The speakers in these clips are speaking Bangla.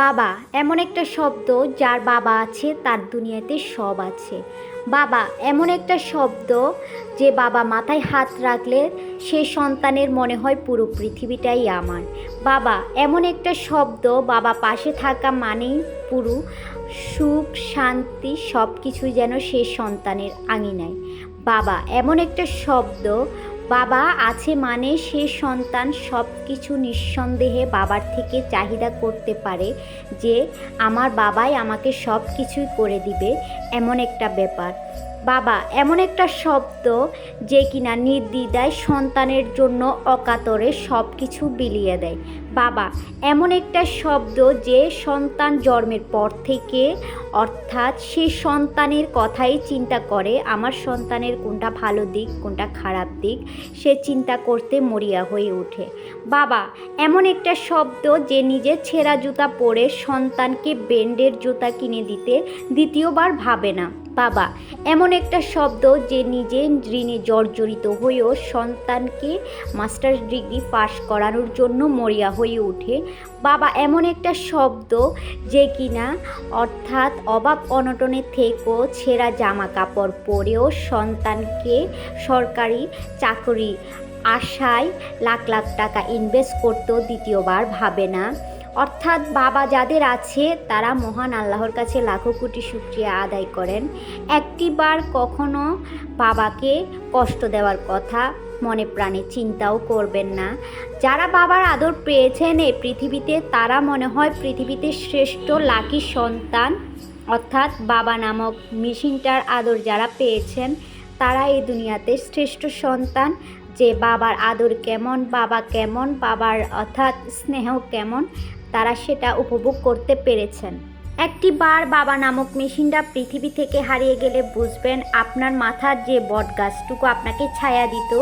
বাবা, এমন একটা শব্দ যার বাবা আছে, তার দুনিয়াতে সব আছে। বাবা, এমন একটা শব্দ যে বাবা মাথায় হাত রাখলে সে সন্তানের মনে হয় পুরো পৃথিবীটাই আমার। বাবা, এমন একটা শব্দ বাবা পাশে থাকা মানেই পুরো সুখ, শান্তি সব কিছুই যেন সে সন্তানের আঙিনায়। বাবা, এমন একটা শব্দ বাবা আছে মানে সে সন্তান সব কিছু নিঃসন্দেহে বাবার থেকে চাহিদা করতে পারে যে আমার বাবাই আমাকে সব কিছুই করে দিবে, এমন একটা ব্যাপার। বাবা, এমন একটা শব্দ যে কিনা নির্দ্বিধায় সন্তানের জন্য অকাতরে সব কিছু বিলিয়ে দেয়। বাবা, এমন একটা শব্দ যে সন্তান জন্মের পর থেকে, অর্থাৎ সে সন্তানের কথাই চিন্তা করে, আমার সন্তানের কোনটা ভালো দিক, কোনটা খারাপ দিক, সে চিন্তা করতে মরিয়া হয়ে ওঠে। বাবা, এমন একটা শব্দ যে নিজের ছেঁড়া জুতা পরে সন্তানকে ব্যান্ডের জুতা কিনে দিতে দ্বিতীয়বার ভাবে না। বাবা। এমন একটা শব্দ যে নিজে ঋণে জর্জরিত হয়েও সন্তানকে মাস্টার্স ডিগ্রি পাশ করানোর জন্য মরিয়া হয়ে ওঠে। বাবা, এমন একটা শব্দ যে কিনা অর্থাৎ অভাব অনটনে থেকেও ছেঁড়া জামা কাপড় পরেও সন্তানকে সরকারি চাকরি আশায় লাখ লাখ টাকা ইনভেস্ট করতেও দ্বিতীয়বার ভাবে না। অর্থাৎ বাবা যাদের আছে, তারা মহান আল্লাহর কাছে লাখো কোটি শুক্রিয়া আদায় করেন। একটিবার কখনো বাবাকে কষ্ট দেওয়ার কথা মনে প্রাণে চিন্তাও করবেন না। যারা বাবার আদর পেয়েছেন এই পৃথিবীতে, তারা মনে হয় পৃথিবীতে শ্রেষ্ঠ লাকি সন্তান। অর্থাৎ বাবা নামক মেশিনটার আদর যারা পেয়েছেন, তারা এই দুনিয়াতে শ্রেষ্ঠ সন্তান। যে বাবার আদর কেমন, বাবা কেমন, বাবার অর্থাৎ স্নেহ কেমন তারা সেটা উপভোগ করতে পেরেছেন। একটি বার বাবা নামক মেশিনটা পৃথিবী থেকে হারিয়ে গেলে বুঝবেন আপনার মাথার যে বট গাছটুকু আপনাকে ছায়া দিত,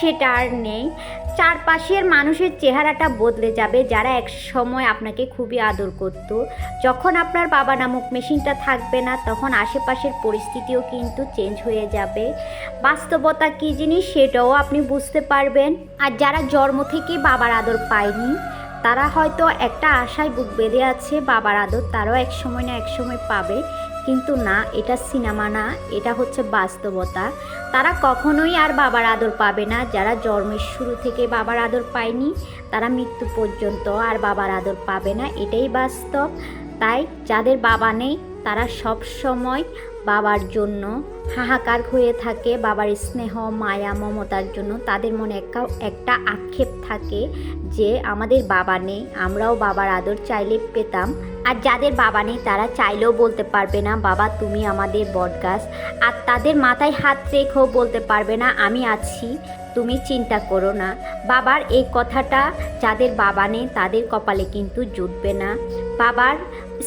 সেটা আর নেই। চারপাশের মানুষের চেহারাটা বদলে যাবে যারা এক সময় আপনাকে খুবই আদর করত। যখন আপনার বাবা নামক মেশিনটা থাকবে না, তখন আশেপাশের পরিস্থিতিও কিন্তু চেঞ্জ হয়ে যাবে। বাস্তবতা কী জিনিস সেটাও আপনি বুঝতে পারবেন। আর যারা জন্ম থেকে বাবার আদর পায়নি তারা হয়তো একটা আশায় বুক বেঁধে আছে, বাবার আদর তারাও এক সময় না এক সময় পাবে। কিন্তু না, এটা সিনেমা না, এটা হচ্ছে বাস্তবতা। তারা কখনোই আর বাবার আদর পাবে না। যারা জন্মের শুরু থেকে বাবার আদর পায়নি, তারা মৃত্যু পর্যন্ত আর বাবার আদর পাবে না। এটাই বাস্তব। তাই যাদের বাবা নেই, তারা সব সময় বাবার জন্য হাহাকার হয়ে থাকে, বাবার স্নেহ, মায়া, মমতার জন্য। তাদের মনে একটা একটা আক্ষেপ থাকে যে আমাদের বাবা নেই, আমরাও বাবার আদর চাইলে পেতাম। আর যাদের বাবা নেই, তারা চাইলেও বলতে পারবে না, বাবা, তুমি আমাদের বটগাছ। আর তাদের মাথায় হাত রেখেও বলতে পারবে না, আমি আছি। তুমি চিন্তা করো না। বাবার এই কথাটা যাদের বাবা নেই, তাদের কপালে কিন্তু জুটবে না। বাবার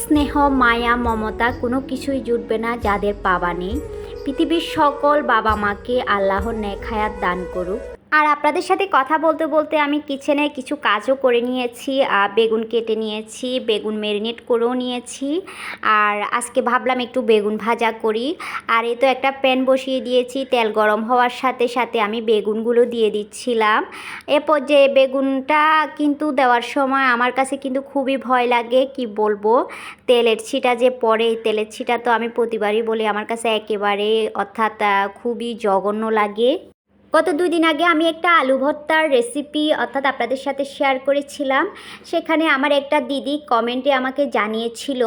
স্নেহ, মায়া, মমতা কোনো কিছুই জুটবে না যাদের বাবা নেই। পৃথিবীর সকল বাবা মাকে আল্লাহর নেখায়াত দান করুক। আর আপনাদের সাথে কথা বলতে বলতে আমি কিচেনে কিছু কাজও করে নিয়েছি বেগুন কেটে নিয়েছি, বেগুন মেরিনেট করেও নিয়েছি, আর আজকে ভাবলাম একটু বেগুন ভাজা করি। আর এই তো একটা প্যান বসিয়ে দিয়েছি, তেল গরম হওয়ার সাথে সাথে আমি বেগুনগুলো দিয়ে দিচ্ছিলাম। এরপর যে বেগুনটা কিন্তু দেওয়ার সময় আমার কাছে কিন্তু খুবই ভয় লাগে, কি বলব? তেলের ছিটা যে এই তেলের ছিটা তো আমি প্রতিবারই বলি, আমার কাছে একেবারে অর্থাৎ খুবই জঘন্য লাগে। গত দুই দিন আগে আমি একটা আলু ভর্তার রেসিপি অর্থাৎ আপনাদের সাথে শেয়ার করেছিলাম। সেখানে আমার একটা দিদি কমেন্টে আমাকে জানিয়েছিল,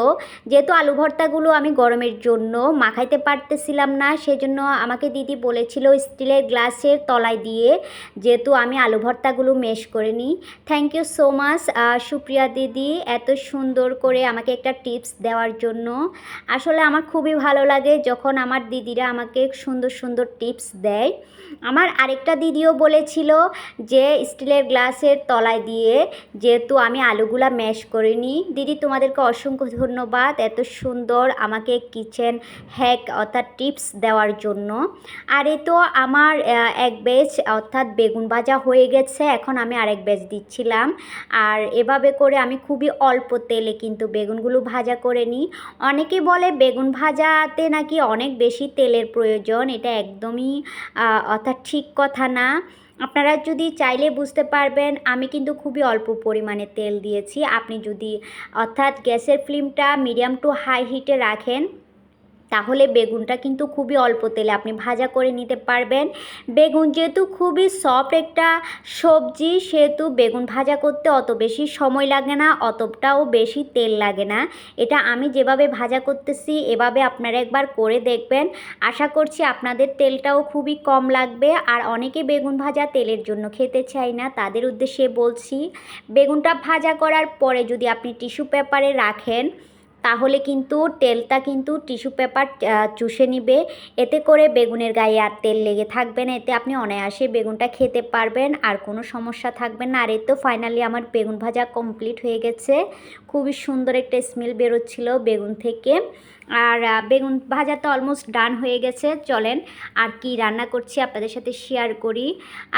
যেহেতু আলু ভর্তাগুলো আমি গরমের জন্য মাখাইতে পারতেছিলাম না, সেজন্য আমাকে দিদি বলেছিল স্টিলের গ্লাসের তলায় দিয়ে যেহেতু আমি আলু ভর্তাগুলো মেশ করে নিই। Thank you so much Supriya দিদি, এত সুন্দর করে আমাকে একটা টিপস দেওয়ার জন্য। আসলে আমার খুবই ভালো লাগে যখন আমার দিদিরা আমাকে সুন্দর সুন্দর টিপস দেয়। আমার আরেকটা দিদিও বলেছিল যে স্টিলের গ্লাসের তলায় দিয়ে যেহেতু আমি আলুগুলা ম্যাশ করে নিই দিদি তোমাদেরকে অসংখ্য ধন্যবাদ এত সুন্দর আমাকে কিচেন হ্যাক অর্থাৎ টিপস দেওয়ার জন্য। আর এ তো আমার এক বেচ অর্থাৎ বেগুন ভাজা হয়ে গেছে, এখন আমি আরেক বেচ দিচ্ছিলাম। আর এভাবে করে আমি খুবই অল্প তেলে কিন্তু বেগুনগুলো ভাজা করে নিই। অনেকে বলে বেগুন ভাজাতে নাকি অনেক বেশি তেলের প্রয়োজন, এটা একদমই অর্থাৎ ঠিক কথা না। আপনারা যদি চাইলে বুঝতে পারবেন, আমি কিন্তু খুবই অল্প পরিমাণে তেল দিয়েছি। আপনি যদি অর্থাৎ গ্যাসের ফ্লেমটা মিডিয়াম টু হাই হিটে রাখেন তাহলে বেগুনটা কিন্তু খুবই অল্প তেলে আপনি ভাজা করে নিতে পারবেন। বেগুন যেহেতু খুবই সফট একটা সবজি, সেহেতু বেগুন ভাজা করতে অত বেশি সময় লাগে না, অতটাও বেশি তেল লাগে না। এটা আমি যেভাবে ভাজা করতেছি, এভাবে আপনারা একবার করে দেখবেন। আশা করছি আপনাদের তেলটাও খুবই কম লাগবে। আর অনেকে বেগুন ভাজা তেলের জন্য খেতে চাই না, তাদের উদ্দেশ্যে বলছি, বেগুনটা ভাজা করার পরে যদি আপনি টিস্যু পেপারে রাখেন তাহলে কিন্তু তেলটা কিন্তু টিস্যু পেপার চুষে নিবে। এতে করে বেগুনের গায়ে আর তেল লেগে থাকবে না। এতে আপনি অনায়াসে বেগুনটা খেতে পারবেন, আর কোনো সমস্যা থাকবে না। আর এ তো ফাইনালি আমার বেগুন ভাজা কমপ্লিট হয়ে গেছে। খুবই সুন্দর একটা স্মেল বেরোচ্ছিল বেগুন থেকে। আর বেগুন ভাজা তো অলমোস্ট ডান হয়ে গেছে, চলেন আর কি রান্না করছি আপনাদের সাথে শেয়ার করি।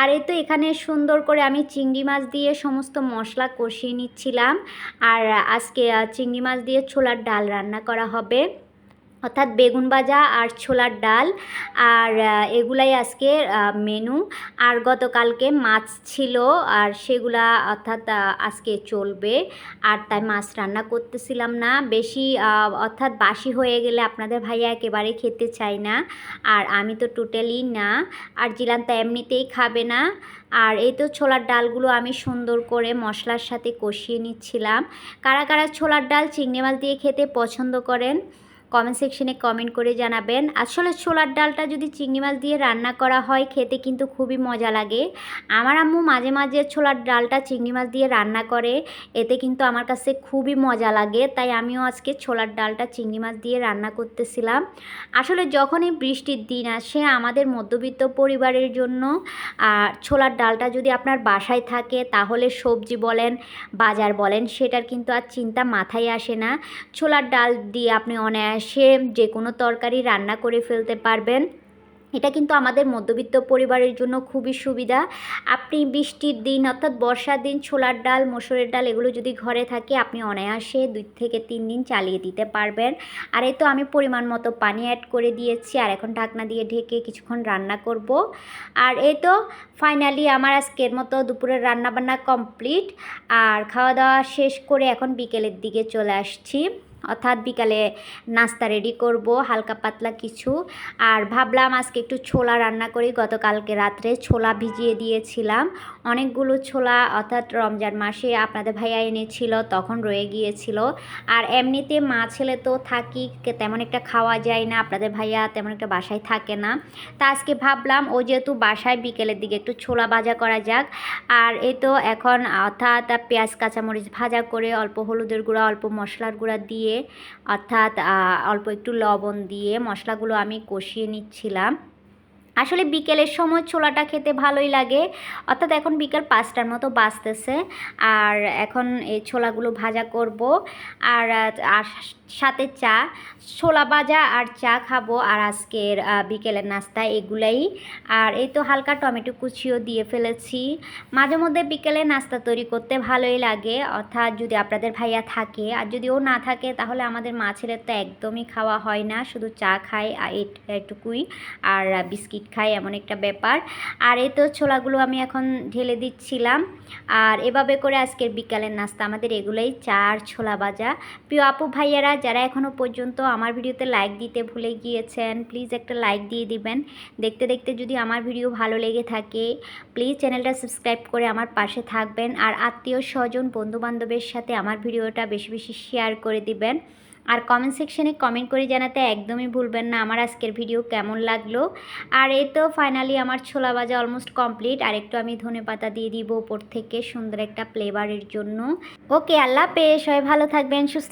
আর এ তো এখানে সুন্দর করে আমি চিংড়ি মাছ দিয়ে সমস্ত মশলা কষিয়ে নিচ্ছিলাম। আর, আজকে চিংড়ি মাছ দিয়ে ছোলার ডাল রান্না করা হবে। অর্থাৎ বেগুন ভাজা আর ছোলার ডাল। আর এগুলাই আজকে মেনু আর গতকালকে মাছ ছিল, আর সেগুলা অর্থাৎ আজকে চলবে। আর তাই মাছ রান্না করতেছিলাম না। বেশি অর্থাৎ বাসি হয়ে গেলে আপনাদের ভাইয়া একেবারে খেতে চায় না। আর আমি তো টোটালি না। আর জিলান তো এমনিতেই খাবে না। আর এই তো ছোলার ডালগুলো আমি সুন্দর করে মশলার সাথে কষিয়ে নিচ্ছিলাম। কারা কারা ছোলার ডাল চিংড়ি মাছ দিয়ে খেতে পছন্দ করেন? কমেন্ট সেকশনে কমেন্ট করে জানাবেন। আসলে ছোলার ডালটা যদি চিংড়ি মাছ দিয়ে রান্না করা হয়, খেতে কিন্তু খুবই মজা লাগে। আমার আম্মু মাঝে মাঝে ছোলার ডালটা চিংড়ি মাছ দিয়ে রান্না করে। এতে কিন্তু আমার কাছে খুবই মজা লাগে, তাই আমিও আজকে ছোলার ডালটা চিংড়ি মাছ দিয়ে রান্না করতেছিলাম। আসলে যখনই বৃষ্টির দিন আসে আমাদের মধ্যবিত্ত পরিবারের জন্য ছোলার ডালটা যদি আপনার বাসায় থাকে, তাহলে সবজি বলেন, বাজার বলেন, সেটার কিন্তু আর চিন্তা মাথায় আসে না। ছোলার ডাল দিয়ে আপনি অনেক সে যে কোনো তরকারি রান্না করে ফেলতে পারবেন। এটা কিন্তু আমাদের মধ্যবিত্ত পরিবারের জন্য খুবই সুবিধা। আপনি বৃষ্টির দিন অর্থাৎ বর্ষার দিন ছোলার ডাল, মসুরের ডাল এগুলো যদি ঘরে থাকে আপনি অনায়াসে দুই থেকে তিন দিন চালিয়ে দিতে পারবেন। আর এই তো আমি পরিমাণ মতো পানি অ্যাড করে দিয়েছি আর এখন ঢাকনা দিয়ে ঢেকে কিছুক্ষণ রান্না করব। আর এই তো ফাইনালি আমার আজকের মতো দুপুরের রান্নাবান্না কমপ্লিট আর খাওয়া দাওয়া শেষ করে এখন বিকেলের দিকে চলে আসছি। অর্থাৎ বিকালে নাস্তা রেডি করব, হালকা পাতলা কিছু। আর ভাবলাম আজকে একটু ছোলা রান্না করি। গতকালকে রাত্রে ছোলা ভিজিয়ে দিয়েছিলাম। অনেকগুলো ছোলা অর্থাৎ রমজান মাসে আপনাদের ভাইয়া এনেছিল, তখন রয়ে গিয়েছিল। আর এমনিতে মা ছেলে তো থাকি তেমন একটা খাওয়া যায় না, আপনাদের ভাইয়া তেমন একটা বাসায় থাকে না। তা আজকে ভাবলাম, ও যেহেতু বাসায়, বিকেলের দিকে একটু ছোলা ভাজা করা যাক। আর এ তো এখন অর্থাৎ পেঁয়াজ, কাঁচামরিচ ভাজা করে, অল্প হলুদের গুঁড়া, অল্প মশলার গুঁড়া দিয়ে, অর্থাৎ অল্প একটু লবণ দিয়ে মশলাগুলো আমি কষিয়ে নিচ্ছিলাম। আসলে বিকেলের সময় ছোলাটা খেতে ভালোই লাগে। অর্থাৎ এখন বিকেল পাঁচটার মতো বাঁচতেছে আর এখন এই ছোলাগুলো ভাজা করব। আর আর সাথে চা। ছোলা ভাজা আর চা খাব। আর আজকের বিকেলের নাস্তা এগুলাই। আর এই তো হালকা টমেটো কুচিও দিয়ে ফেলেছি। মাঝে মধ্যে বিকেলে নাস্তা তৈরি করতে ভালোই লাগে। অর্থাৎ যদি আপনাদের ভাইয়া থাকে। আর যদি ও না থাকে, তাহলে আমাদের মাছের তো একদমই খাওয়া হয় না। শুধু চা খাই এটুকুই। আর বিস্কিট খাই এমন একটা ব্যাপার। আর এই তো ছোলাগুলো আমি এখন ঢেলে দিচ্ছিলাম। আর এভাবে করে আজকের বিকালের নাস্তা আমাদের এগুলোই। চা আর ছোলা ভাজা। প্রিয় আপু ভাইয়ারা, যারা এখনও পর্যন্ত আমার ভিডিওতে লাইক দিতে ভুলে গিয়েছেন প্লিজ একটা লাইক দিয়ে দিবেন। দেখতে দেখতে যদি আমার ভিডিও ভালো লেগে থাকে প্লিজ চ্যানেলটা সাবস্ক্রাইব করে আমার পাশে থাকবেন। আর আত্মীয় স্বজন, বন্ধুবান্ধবের সাথে আমার ভিডিওটা বেশি বেশি শেয়ার করে দিবেন। আর কমেন্ট সেকশনে কমেন্ট করে জানাতে একদমই ভুলবেন না। আমার আজকের ভিডিও কেমন লাগল? আর এই তো ফাইনালি আমার ছোলা ভাজা অলমোস্ট কমপ্লিট আর একটু আমি ধনে পাতা দিয়ে দিব উপর থেকে সুন্দর একটা ফ্লেভারের জন্য। ওকে আল্লাহ পেয়ে সবাই ভালো থাকবেন, সুস্থ